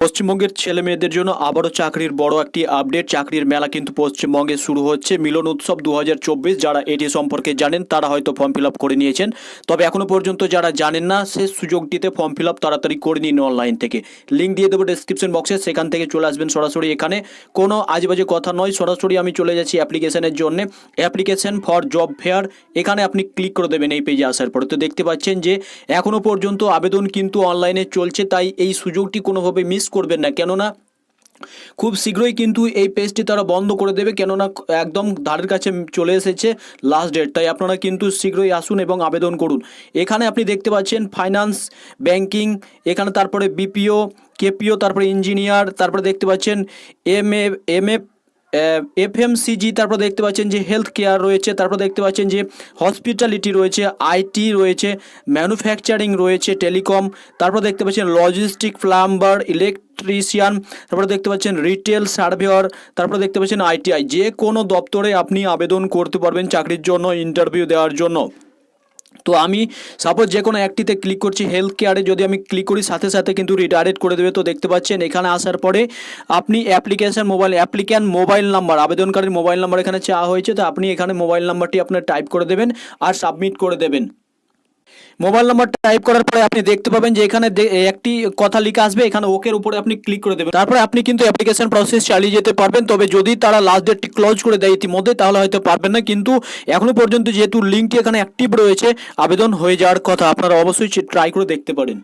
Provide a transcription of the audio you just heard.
পশ্চিমবঙ্গের ছেলে মেয়েদের জন্য আবারও চাকরির বড় একটি আপডেট। চাকরির মেলা কিন্তু পশ্চিমবঙ্গে শুরু হচ্ছে। মিলন উৎসব দু হাজার চব্বিশ, যারা এটি সম্পর্কে জানেন, তারা হয়তো ফর্ম ফিল করে নিয়েছেন। তবে এখনও পর্যন্ত যারা জানেন না, সে সুযোগটিতে ফর্ম ফিল তাড়াতাড়ি করে নিন অনলাইন থেকে। লিঙ্ক দিয়ে দেবো ডেসক্রিপশন বক্সে সেখান থেকে চলে আসবেন সরাসরি এখানে। কোনো আজেবাজে কথা নয়, সরাসরি আমি চলে যাচ্ছি অ্যাপ্লিকেশনের জন্য। অ্যাপ্লিকেশন ফর জব ফেয়ার এখানে আপনি ক্লিক করে দেবেন এই পেজে আসার পরে। তো দেখতে পাচ্ছেন যে, এখনও পর্যন্ত আবেদন কিন্তু অনলাইনে চলছে, তাই এই সুযোগটি কোনোভাবে মিস করবেন না। কেননা খুব শীঘ্রই কিন্তু এই পেজটি তারা বন্ধ করে দেবে, কেননা একদম ধারের কাছে চলে এসেছে লাস্ট ডেট তাই আপনারা কিন্তু শীঘ্রই আসুন এবং আবেদন করুন। এখানে আপনি দেখতে পাচ্ছেন ফাইন্যান্স ব্যাংকিং এখানে তারপরে বিপিও কেপিও তারপরে ইঞ্জিনিয়ার তারপরে দেখতে পাচ্ছেন M A M F FMCG তারপর দেখতে পাচ্ছেন যে হেলথ কেয়ার রয়েছে, তারপর দেখতে পাচ্ছেন যে হসপিটালিটি রয়েছে আইটি রয়েছে ম্যানুফ্যাকচারিং রয়েছে টেলিকম তারপর দেখতে পাচ্ছেন লজিস্টিক প্লাম্বার ইলেকট্রিশিয়ান তারপরে দেখতে পাচ্ছেন রিটেল সার্ভেয়ার তারপরে দেখতে পাচ্ছেন আইটিআই যে কোনো দপ্তরে আপনি আবেদন করতে পারবেন চাকরির জন্য ইন্টারভিউ দেওয়ার জন্য। তো আমি সাপোজ যে কোনো একটিতে ক্লিক করছি হেলথ কেয়ারে যদি আমি ক্লিক করি, সাথে সাথে কিন্তু রিডাইরেক্ট করে দেবে। তো দেখতে পাচ্ছেন, এখানে আসার পরে আপনি application mobile applicant mobile number আবেদনকারীর মোবাইল নাম্বার এখানে চাওয়া হয়েছে। তো আপনি এখানে মোবাইল নাম্বারটি আপনার টাইপ করে দেবেন আর সাবমিট করে দেবেন। মোবাইল নাম্বার টাইপ করার পরে আপনি দেখতে পাবেন যে এখানে একটি কথা লিখা আসবে, এখানে ওকের উপরে আপনি ক্লিক করে দেবেন। তারপরে আপনি কিন্তু অ্যাপ্লিকেশন প্রসেস চালিয়ে যেতে পারবেন, তবে যদি তারা লাস্ট ডেটটি ক্লোজ করে দেয় ইতিমধ্যে, তাহলে হয়তো পারবেন না। কিন্তু এখনও পর্যন্ত যেহেতু লিঙ্কটি এখানে অ্যাক্টিভ রয়েছে, আবেদন হয়ে যাওয়ার কথা আপনারা অবশ্যই ট্রাই করে দেখতে পারেন।